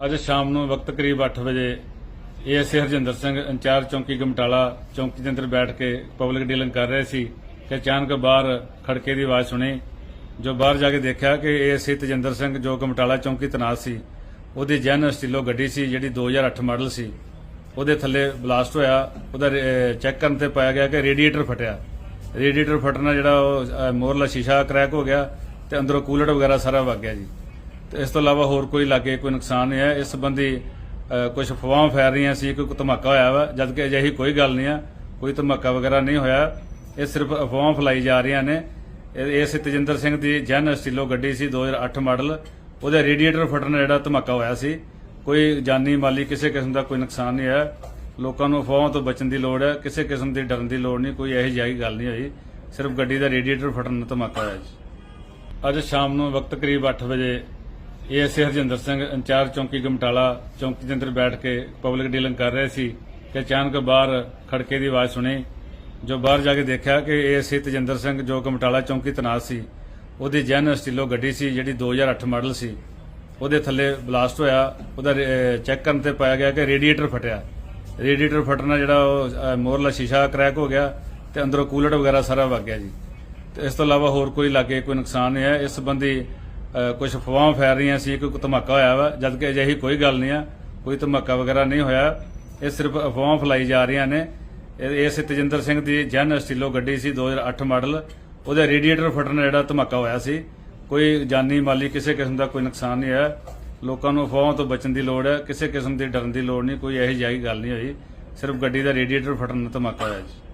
ਅੱਜ ਸ਼ਾਮ ਨੂੰ ਵਕਤ ਕਰੀਬ 8 ਵਜੇ ਏਐਸਏ ਹਰਜਿੰਦਰ ਸਿੰਘ ਇੰਚਾਰਜ ਚੌਂਕੀ ਗਮਟਾਲਾ ਚੌਂਕੀ ਦੇ ਅੰਦਰ ਬੈਠ ਕੇ ਪਬਲਿਕ ਡੀਲਿੰਗ ਕਰ ਰਹੇ ਸੀ ਕਿ ਅਚਾਨਕ ਬਾਹਰ ਖੜਕੇ ਦੀ ਆਵਾਜ਼ ਸੁਣੀ, ਜੋ ਬਾਹਰ ਜਾ ਕੇ ਦੇਖਿਆ ਕਿ ਏਐਸਏ ਤਜਿੰਦਰ ਸਿੰਘ ਜੋ ਗਮਟਾਲਾ ਚੌਂਕੀ ਤਨਾਤ ਸੀ, ਉਹਦੀ ਜੈਨ ਸਟੀਲੋ ਗੱਡੀ ਸੀ ਜਿਹੜੀ 2008 ਮਾਡਲ ਸੀ। ਉਹਦੇ ਥੱਲੇ ਬਲਾਸਟ ਹੋਇਆ, ਉਹਦਾ ਚੈੱਕ ਕਰਨ ਤੇ ਪਾਇਆ ਗਿਆ ਕਿ ਰੇਡੀਏਟਰ ਫਟਿਆ। ਰੇਡੀਏਟਰ ਫਟਣਾ ਜਿਹੜਾ ਉਹ ਮੋਰਲਾ ਸ਼ੀਸ਼ਾ ਕ੍ਰੈਕ ਹੋ ਗਿਆ ਤੇ ਅੰਦਰੋਂ ਕੂਲਰ ਵਗੈਰਾ ਸਾਰਾ ਵਗ ਗਿਆ ਜੀ। ਤੇ ਇਸ ਤੋਂ ਇਲਾਵਾ ਹੋਰ ਕੋਈ ਲਾਗੇ ਕੋਈ ਨੁਕਸਾਨ ਨਹੀਂ ਹੈ ਇਸ ਸੰਬੰਧੀ ਕੁਝ ਫਵਾਹਾਂ ਫੈਲ ਰਹੀਆਂ ਸੀ ਕਿ ਕੋਈ ਧਮਾਕਾ ਹੋਇਆ ਵਾ, ਜਦ ਕਿ ਅਜਿਹੀ ਕੋਈ ਗੱਲ ਨਹੀਂ ਆ, ਕੋਈ ਧਮਾਕਾ ਵਗੈਰਾ ਨਹੀਂ ਹੋਇਆ। ਇਹ ਸਿਰਫ ਅਫਵਾਹਾਂ ਫੈਲਾਈ ਜਾ ਰਹੀਆਂ ਨੇ। ਇਹ ਇਸ ਤਜਿੰਦਰ ਸਿੰਘ ਦੀ ਜੈਨ ਸਟੀਲੋ ਗੱਡੀ ਸੀ 2008 ਮਾਡਲ। ਉਹਦੇ ਰੇਡੀਏਟਰ ਫਟਣ ਨਾਲ ਜਿਹੜਾ ਧਮਾਕਾ ਹੋਇਆ ਸੀ, ਕੋਈ ਜਾਨੀ ਮਾਲੀ ਕਿਸੇ ਕਿਸਮ ਦਾ ਕੋਈ ਨੁਕਸਾਨ ਨਹੀਂ ਹੋਇਆ। ਲੋਕਾਂ ਨੂੰ ਅਫਵਾਹਾਂ ਤੋਂ ਬਚਣ ਦੀ ਲੋੜ ਹੈ, ਕਿਸੇ ਕਿਸਮ ਦੀ ਡਰਨ ਦੀ ਲੋੜ ਨਹੀਂ, ਕੋਈ ਇਹੋ ਜਿਹੀ ਗੱਲ ਨਹੀਂ ਹੋਈ। ਸਿਰਫ ਗੱਡੀ ਦਾ ਰੇਡੀਏਟਰ ਫਟਣ ਨਾਲ ਧਮਾਕਾ ਹੋਇਆ ਜੀ। ਅੱਜ ਸ਼ਾਮ ਨੂੰ ਵਕਤ ਕਰੀਬ 8 ਵਜੇ ਏਐਸਏ ਹਰਜਿੰਦਰ ਸਿੰਘ ਇੰਚਾਰਜ ਚੌਂਕੀ ਗਮਟਾਲਾ ਚੌਂਕੀ ਦੇ ਅੰਦਰ ਬੈਠ ਕੇ ਪਬਲਿਕ ਡੀਲਿੰਗ ਕਰ ਰਹੇ ਸੀ ਕਿ ਅਚਾਨਕ ਬਾਹਰ ਖੜਕੇ ਦੀ ਆਵਾਜ਼ ਸੁਣੀ, ਜੋ ਬਾਹਰ ਜਾ ਕੇ ਦੇਖਿਆ ਕਿ ਏਐਸਏ ਤਜਿੰਦਰ ਸਿੰਘ ਜੋ ਗਮਟਾਲਾ ਚੌਂਕੀ ਤੈਨਾਤ ਸੀ। ਉਹਦੀ ਜੈਨ ਸਟੀਲੋ ਗੱਡੀ ਸੀ ਜਿਹੜੀ 2008 ਮਾਡਲ ਸੀ। ਉਹਦੇ ਥੱਲੇ ਬਲਾਸਟ ਹੋਇਆ, ਉਹਦਾ ਚੈੱਕ ਕਰਨ ਤੇ ਪਾਇਆ ਗਿਆ ਕਿ ਰੇਡੀਏਟਰ ਫਟਿਆ। ਰੇਡੀਏਟਰ ਫਟਣ ਨਾਲ ਜਿਹੜਾ ਉਹ ਮੋਰਲਾ ਸ਼ੀਸ਼ਾ ਕ੍ਰੈਕ ਹੋ ਗਿਆ ਤੇ ਅੰਦਰੋਂ ਕੂਲਰ ਵਗੈਰਾ ਸਾਰਾ ਵਗ ਗਿਆ ਜੀ। ਤੇ ਇਸ ਤੋਂ ਇਲਾਵਾ ਹੋਰ ਕੋਈ ਲਾਗੇ ਕੋਈ ਨੁਕਸਾਨ ਨਹੀਂ ਹੈ ਇਸ ਸੰਬੰਧੀ ਕੁਝ ਫਵਾਹਾਂ ਫੈਲ ਰਹੀਆਂ ਸੀ, ਕੋਈ ਧਮਾਕਾ ਹੋਇਆ ਵਾ ਜਦ ਕਿ ਅਜਿਹੀ ਕੋਈ ਗੱਲ ਨਹੀਂ ਆ, ਕੋਈ ਧਮਾਕਾ ਵਗੈਰਾ ਨਹੀਂ ਹੋਇਆ। ਇਹ ਸਿਰਫ ਅਫਵਾਹਾਂ ਫੈਲਾਈ ਜਾ ਰਹੀਆਂ ਨੇ। ਇਹ ਇਸ ਤਜਿੰਦਰ ਸਿੰਘ ਦੀ ਜੈਨ ਸਟੀਲੋ ਗੱਡੀ ਸੀ 2008 ਮਾਡਲ। ਉਹਦੇ ਰੇਡੀਏਟਰ ਫਟਣ ਨਾਲ ਜਿਹੜਾ ਧਮਾਕਾ ਹੋਇਆ ਸੀ। ਕੋਈ ਜਾਨੀ ਮਾਲੀ ਕਿਸੇ ਕਿਸਮ ਦਾ ਕੋਈ ਨੁਕਸਾਨ ਨਹੀਂ ਹੋਇਆ। ਲੋਕਾਂ ਨੂੰ ਅਫਵਾਹਾਂ ਤੋਂ ਬਚਣ ਦੀ ਲੋੜ ਹੈ, ਕਿਸੇ ਕਿਸਮ ਦੀ ਡਰਨ ਦੀ ਲੋੜ ਨਹੀਂ, ਕੋਈ ਇਹੋ ਜਿਹੀ ਗੱਲ ਨਹੀਂ ਹੋਈ। ਸਿਰਫ ਗੱਡੀ ਦਾ ਰੇਡੀਏਟਰ ਫਟਣ ਨਾਲ ਧਮਾਕਾ ਹੋਇਆ ਜੀ।